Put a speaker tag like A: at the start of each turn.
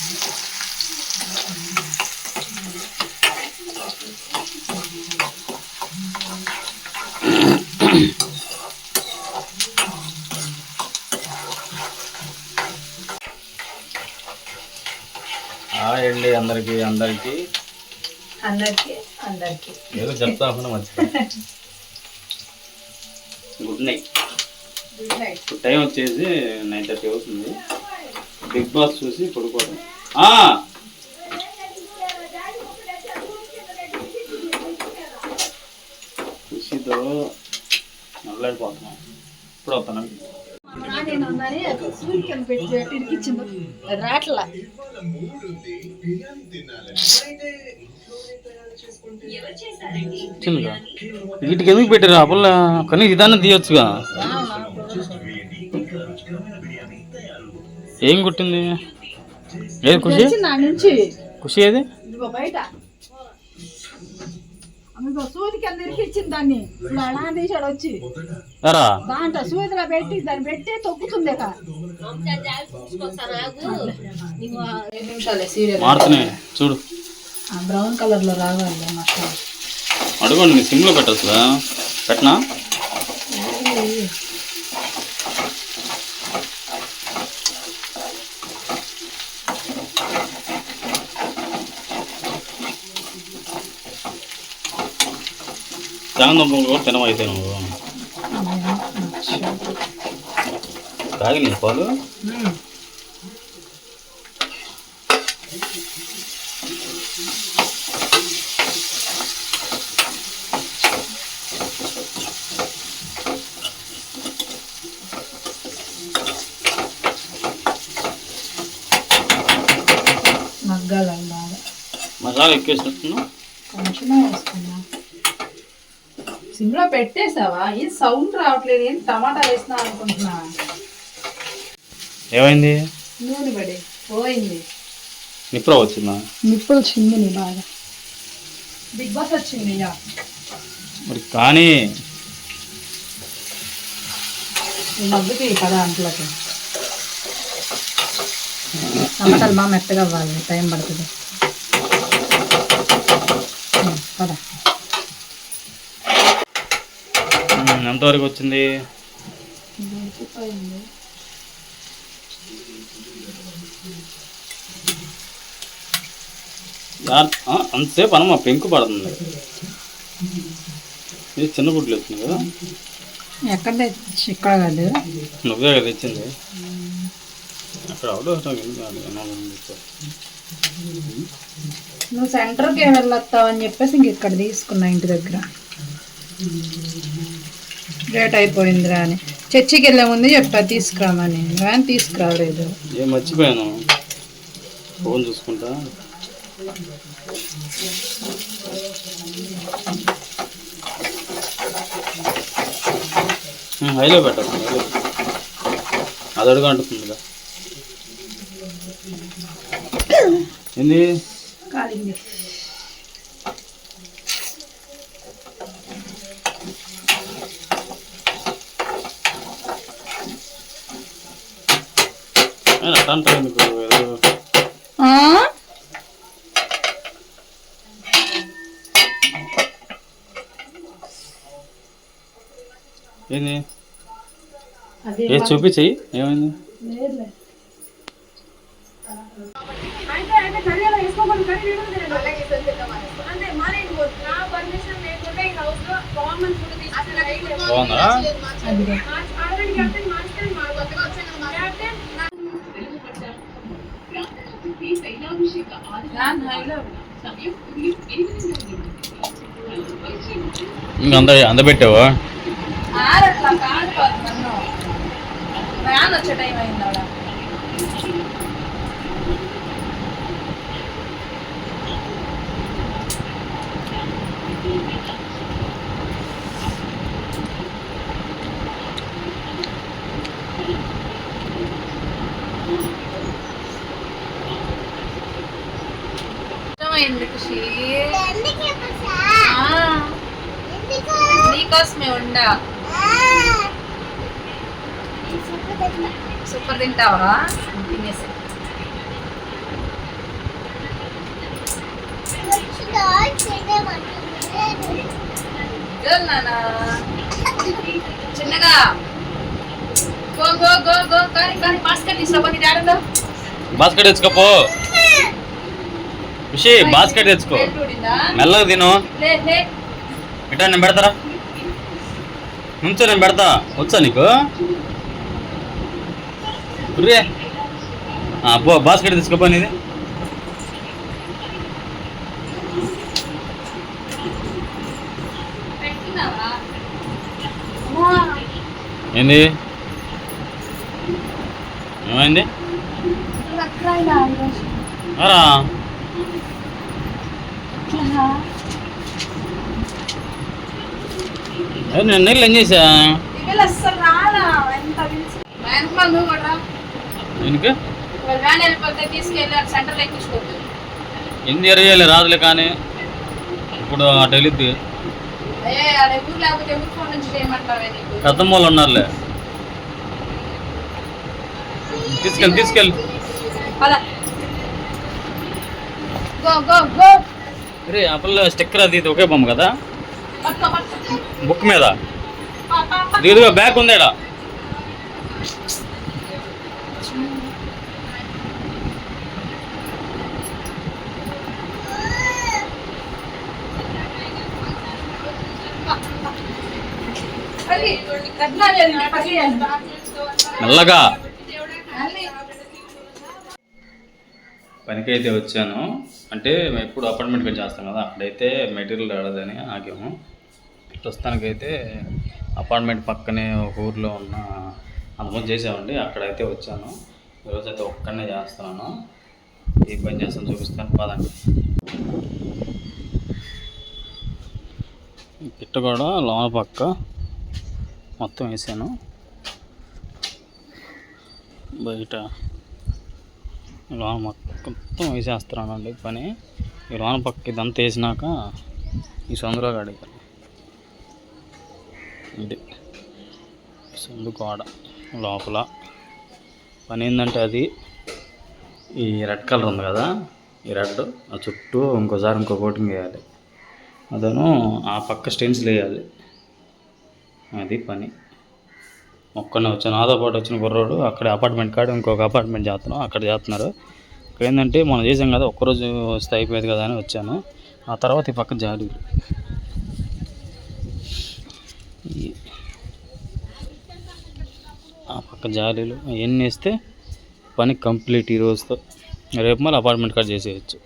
A: Hi అండి అందరికి అందరికి.
B: అందరికి అందరికి.
A: ఏదో చెప్తా good night.
B: Good night.
A: Time వచ్చేసి నైన్ థర్టీ అవుతుంది. బిగ్ బాస్ చూసి పడుకోవడం. ఆ! ఖుషితో నల్లడిపోతున్నాం ఇప్పుడు వస్తాను
B: నేను ఉన్నది సూర్యకి పెట్టి పెట్టి ఇరికిచ్చింది. అది రాట్లా.
A: వీటికి ఎందుకు పెట్టారు? అప్పుల కనీసం ఇదాన్ని తీయొచ్చుగా. ఏం కుట్టింది? ఏది ఖుషి?
B: నా నుంచి.
A: ఖుషి ఏది?
B: బయట. అందుకో సూది కింద ఇరికిచ్చింది దాన్ని? ఇప్పుడు అలా తీసాడు వచ్చి.
A: ఎరా?
B: దాంట్లో సూదిలో పెట్టి దాన్ని పెట్టి తొక్కుతుంది
A: మారుతున్నాయి. చూడు.
B: బ్రౌన్ కలర్లో రావాలి
A: అడుగుండి నీ సిమ్లో పెట్టచ్చుగా? పెట్టనా? చాందం కూడా తినమైతే నువ్వు? తాగి నీ పాలు?
B: మగ్గాలి బాగా
A: మసాలా ఎక్కేసినట్టున్నా
B: కొంచెమే వేసుకున్నా సిమ్లో పెట్టేసావా ఏం సౌండ్ రావట్లేదు ఏం టమాటా వేసినా అనుకుంటున్నా.
A: ఏమైంది?
B: నూనె పడి పోయింది.
A: నిప్పురా వచ్చిందా?
B: నిప్పులు చిందిని బాగా బిగ్ బాస్ వచ్చింది ఇక.
A: మరి కానీ
B: ఈ మగ్గుకి పద అంట్లోకి టమాటాలు బాగా మెత్తగా అవ్వాలి టైం పడుతుంది. పద.
A: ఎంతవరకు వచ్చింది? అంతసేపు అనమా పెంకు పడుతుంది. ఇది చిన్న గుడ్లు వచ్చింది కదా?
B: ఎక్కడ ఇక్కడ కాదు.
A: నువ్వే కదా తెచ్చింది? అక్కడ అవుట్
B: నువ్వు సెంటర్కి వెళ్ళొస్తావు అని చెప్పేసి ఇంక ఇక్కడ తీసుకున్నా ఇంటి దగ్గర. లేట్ అయిపోయిందిరా అని. చర్చికి వెళ్ళే ముందు చెప్పా తీసుకురామని. కానీ తీసుకురాలేదు.
A: ఏం మర్చిపోయాను. ఫోన్ చూసుకుంటా. హైలో పెట్టకు హైలో అది అడుగు అంటుందిగా ఏంది? అట్లా అంటావు ఎందుకు ఏదో ఏ చూపించేయి ఏమైంది బాగుందా
B: అదిగో ఫ్యాన్ హైలో
A: ఇంక అంద అందబెట్టావా
B: ఆరట్లా కాదు కాదు నన్ను ఫ్యాన్ వచ్చే టైం అయింది ఎందుకు నీకోసమే ఉండా. సూపర్ తింటావా తినేసి. చిన్నగా. గో గో గో గో కానీ కానీ బాస్కెట్ తీసుకోపోతే
A: బాస్కెట్ తీసుకోపో. ఖుషి బాస్కెట్ తెచ్చుకో. మెల్లగా తిను. ఇటా నేను పెడతారా? నుంచో నేను పెడతా. వచ్చా నీకు? రే పో బాస్కెట్ తీసుకోపో నీది.
B: పెట్టుకున్నావా
A: ఏంది ఏమైంది రా ఏ, నేను నీళ్ళు ఏం చేసా
B: ఇవాళ అస్సలు రాలా ఎంత వెనకమాల నువ్వు కూడా రా.
A: ఎందుకు
B: వాళ్ళ వ్యాన్ వెళ్ళిపోతే తీసుకెళ్ళి అటు సెంటర్లో ఎక్కించుకోవద్దు
A: ఎన్ని ఎరగాలి రాదులే కానీ. ఇప్పుడు అటు వెళ్ళిద్ది.
B: ఏ
A: పెద్దమ్మ వాళ్ళు ఉన్నారులే. తీసుకెళ్ళి తీసుకెళ్ళి.
B: పద. Go go. గో
A: రే ఆ పిల్ల స్టిక్కర్ అది ఇది ఒకే బొమ్మ కదా బుక్ మీద. ఇదిగో బ్యాగ్ ఉందేడా. మెల్లగా. పనికైతే వచ్చాను అంటే మేము ఎప్పుడు అపార్ట్మెంట్కి చేస్తాం కదా అక్కడైతే మెటీరియల్ రాడదని ఆగాము. ప్రస్తుతానికైతే అపార్ట్మెంట్ పక్కనే ఒక ఊర్లో ఉన్న అనుభవం చేసామండి అక్కడైతే వచ్చాను. ఈరోజు అయితే ఒక్కడనే చేస్తున్నాను. ఏ పని చేస్తాను చూపిస్తాను పదండి. పిట్ట కూడా లోన పక్క మొత్తం వేసాను. బయట లోన మొత్తం మొత్తం వేసేస్తున్నానండి పని. ఈ లోన పక్క ఇదంతా వేసినాక ఈ సందులో కాడికి ఇది సందు గోడ లోపల. పని ఏంటంటే అది ఈ రెడ్ కలర్ ఉంది కదా ఈ రెడ్ ఆ చుట్టూ ఇంకోసారి ఇంకో కోటింగ్ వేయాలి. అదను ఆ పక్క స్టెన్స్ వేయాలి అది పని. ఒక్కనే వచ్చాను నాతో పాటు వచ్చిన కుర్రోడు అక్కడ అపార్ట్మెంట్ కాడ ఇంకొక అపార్ట్మెంట్ చేస్తున్నాం అక్కడ చేస్తున్నారు. ఇక్కడ ఏంటంటే మనం చేసాం కదా ఒక్కరోజు వస్తే అయిపోయేది కదా అని వచ్చాను. ఆ తర్వాత ఈ పక్క జాడి. ఆ పక్క జాలీలు అవన్నీ వేస్తే పని కంప్లీట్ ఈ రోజుతో. రేపు మళ్ళీ అపార్ట్మెంట్ కాడ చేసేయచ్చు.